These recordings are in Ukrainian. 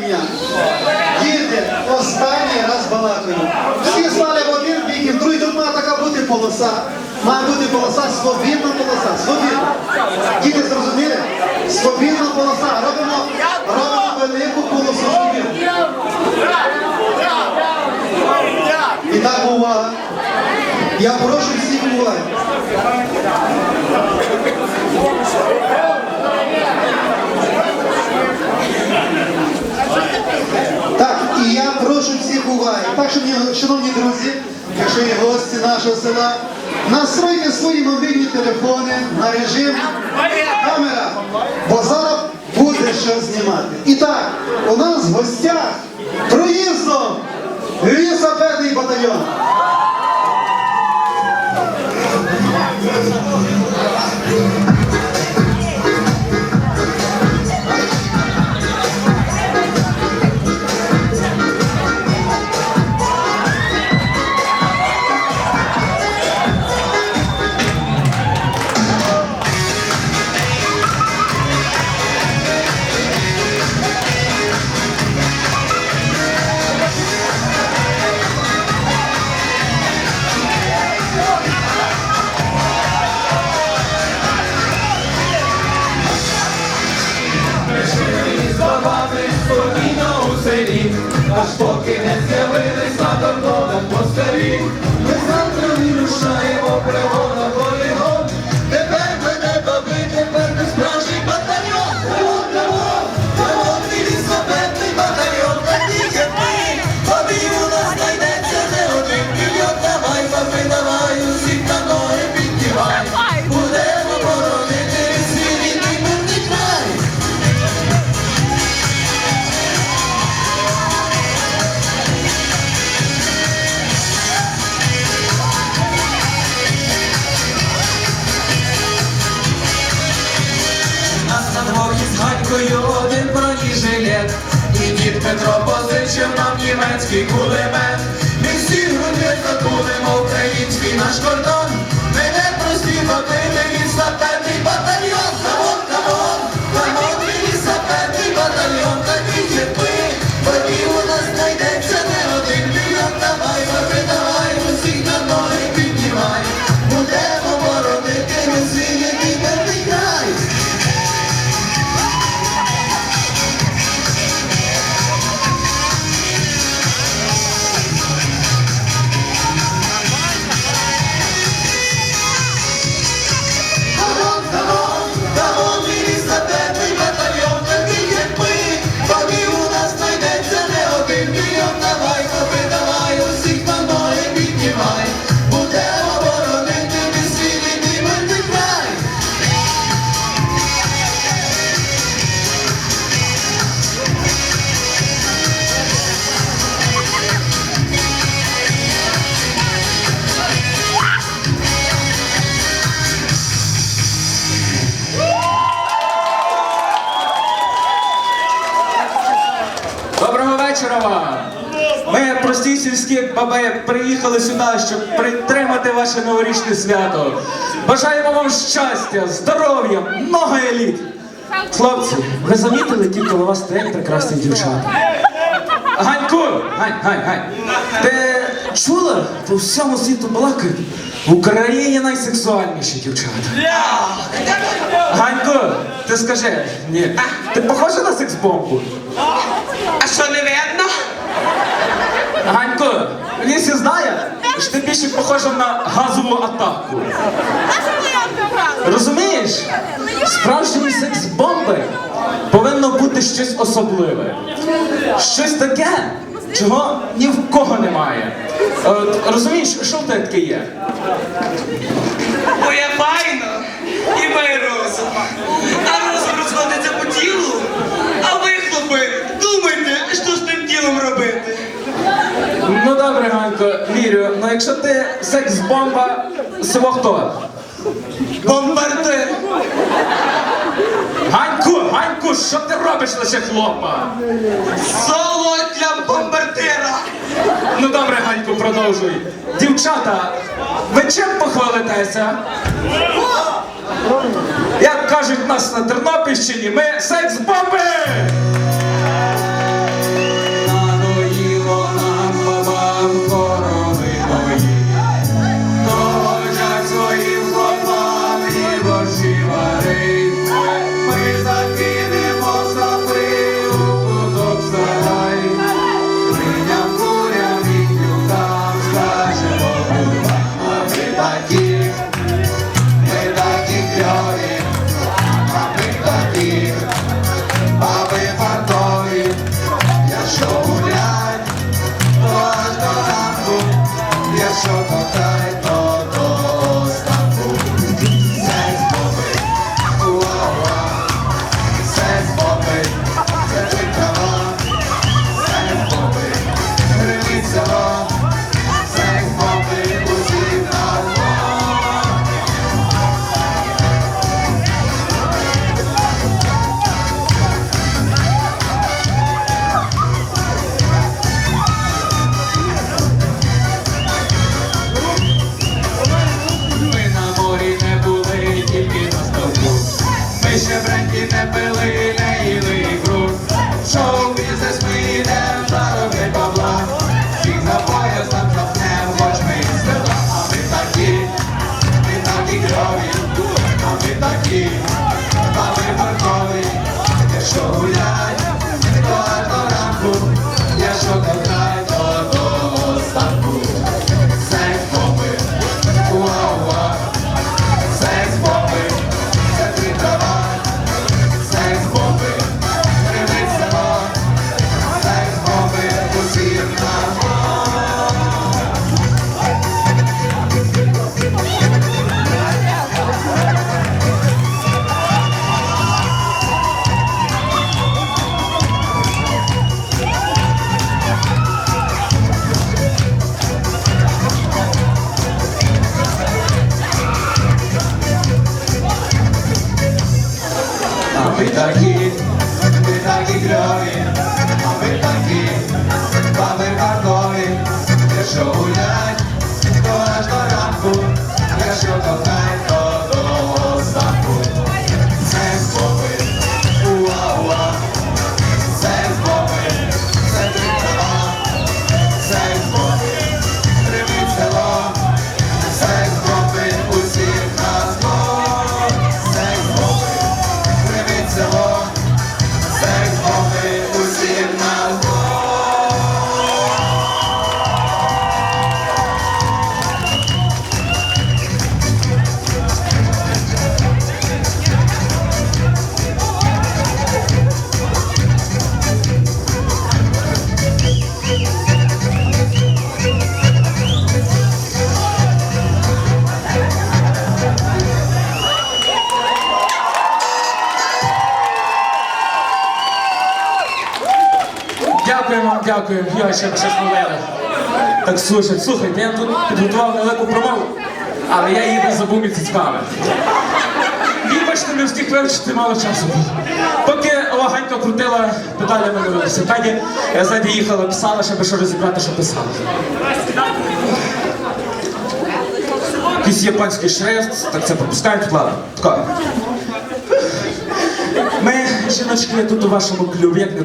питання. Діти, останній раз балакаю. Всі стали в один бік, і в другий тут має така бути полоса. Має бути полоса, свобідна полоса, свобідна. Діти зрозуміли? Свобідна полоса. Робимо, робимо велику полосу свобідну. І так, увага. Я прошу всіх уваги. Так, і я прошу всіх уваги. Так, шановні, друзі, якщо є гості нашого села, настройте свої мобільні телефони на режим камера, бо зараз буде що знімати. І так, у нас в гостях проїздом лісопедний батальйон. Поки не з'явились Ганькою один бронежилет І дід Петро позичив нам німецький кулемет. Ми всі груди закулимо український наш кордон. Ми не прості бабини, лісапетний батальйон Ми, прості сільські баби, приїхали сюди, щоб підтримати ваше новорічне свято. Бажаємо вам щастя, здоров'я, много еліт. Хлопці, ви замітили тільки у вас стоять прекрасні дівчата. Ганьку! Гань, гань, гань. Ти чула? По всьому світу балакають. В Україні найсексуальніші дівчата. Ганько, ти скажи, ні, ти похожа на секс-бомбу? А що не видно? Ганько, Лісі знає, що ти більше похожа на газову атаку. Розумієш? Справжні секс-бомби повинно бути щось особливе. Щось таке, чого ні в кого немає. От, розумієш, що в тебе таке є? Бо я файно і маю розум. А розум розходиться по тілу. А ви, хлопи, думайте, що з тим тілом робити. Ну вірю, ну якщо ти секс-бомба, село хто? Бомбардир. Ганьку, Ганьку, що ти робиш лише хлопа? Соло для бомбардира. Ну добре, Ганьку, продовжуй. Дівчата, ви чим похвалитеся? Як кажуть нас на Тернопільщині, ми секс-бомби! Ще вранці не пили лейний шоу. Дякуємо. Я ще щас хвилина. Так, слушай, слухайте, я тут підготував невелику промову, але я її забув місяцьками. Вибачте, не встиг вивчити мало часу. Поки Лаганька крутила педалями на велосипеді, я ззаді їхала, писала, щоб що розібрати, що писала. Якийсь японський шрифт, так це пропускають, ладно. Тако. Ми, жіночки, тут у вашому клубі, як не.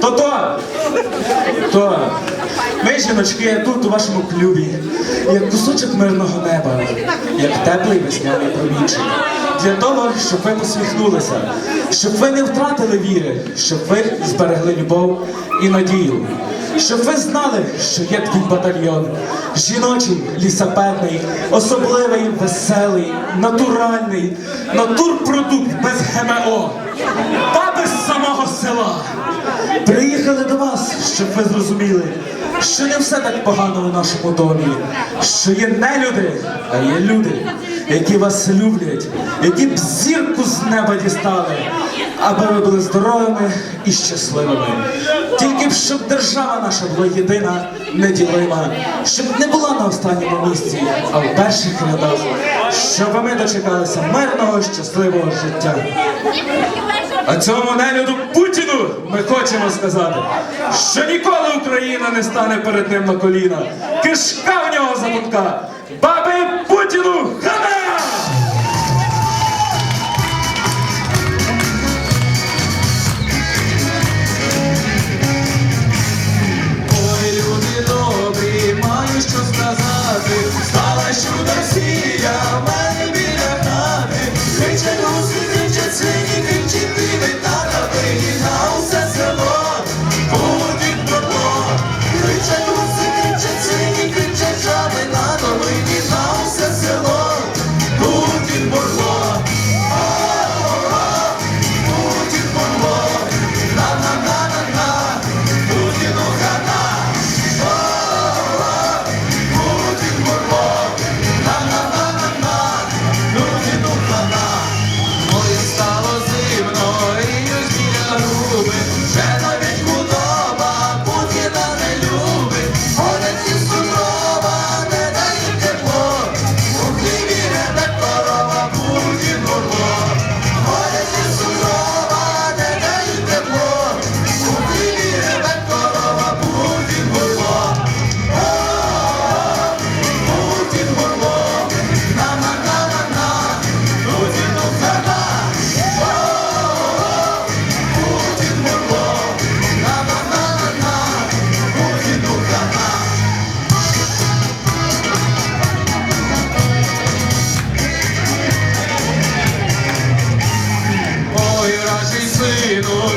То-то! То. Ми, жіночки, тут у вашому клюві, як кусочок мирного неба, як теплий весняний промінчик. Для того, щоб ви посміхнулися, щоб ви не втратили віри, щоб ви зберегли любов і надію. Щоб ви знали, що є такий батальйон, жіночий, лісапетний, особливий, веселий, натуральний, натурпродукт без ГМО, баби з самого села. Приїхали до вас, щоб ви зрозуміли, що не все так погано у нашому домі, що є не люди, а є люди, які вас люблять, які б зірку з неба дістали, аби ви були здоровими і щасливими. Тільки б щоб держава наша була єдина, неділима, щоб не була на останньому місці, а в перших рядах, щоб ми дочекалися мирного, щасливого життя. А цьому нелюду Путіну ми хочемо сказати, що ніколи Україна не стане перед ним на коліна. Кишка в нього забутка. Баби Путіну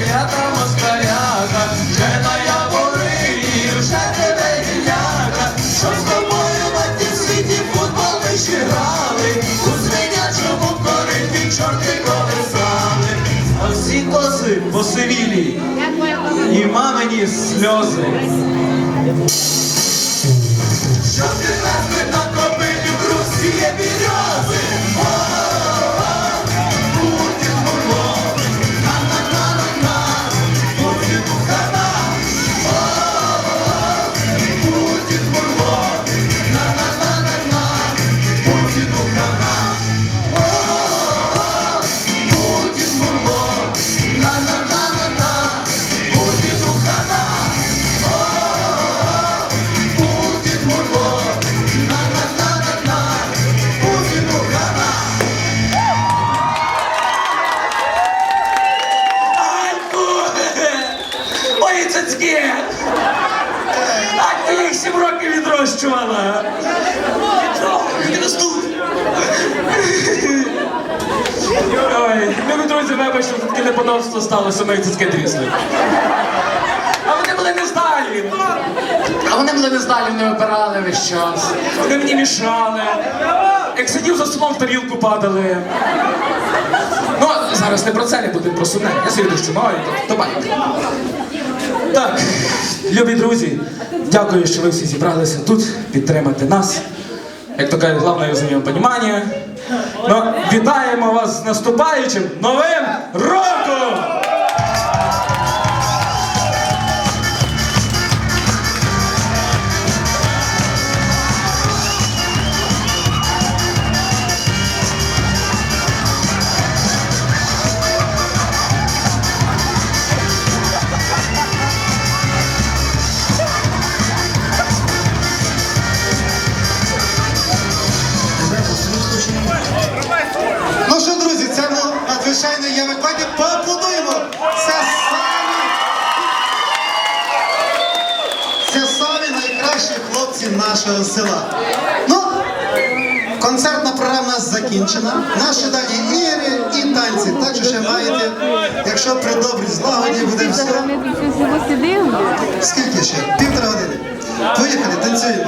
сину, москаляка, вже на ябори, вже тебе гіляка, що з тобою на тім світі футбол ми грали, у свинячому кориті чорти колесали, а всі коси посивілі, і мамині сльози. Любі друзі, вибачте, що таке неподобство сталося, мої цицьки трісли. А вони були нездалі. А вони були нездалі, вони опирали весь час. Вони мені мішали. Як сидів за столом, в тарілку падали. Ну, зараз не про це не будемо про сумне. Я собі що маю, то, то. Так, любі друзі, дякую, що ви всі зібралися тут підтримати нас. Як то кажуть, головне взаємопонімання. Ну, вітаємо вас з наступаючим новим роком! надзвичайно є Давайте Поаплодуємо! Це самі це самі найкращі хлопці нашого села. Ну, Концертна програма закінчена. Наші далі ігри і танці. Так що ще маєте, якщо при добрій злагоді буде все. Скільки ще? Півтора години. Поїхали, танцюємо.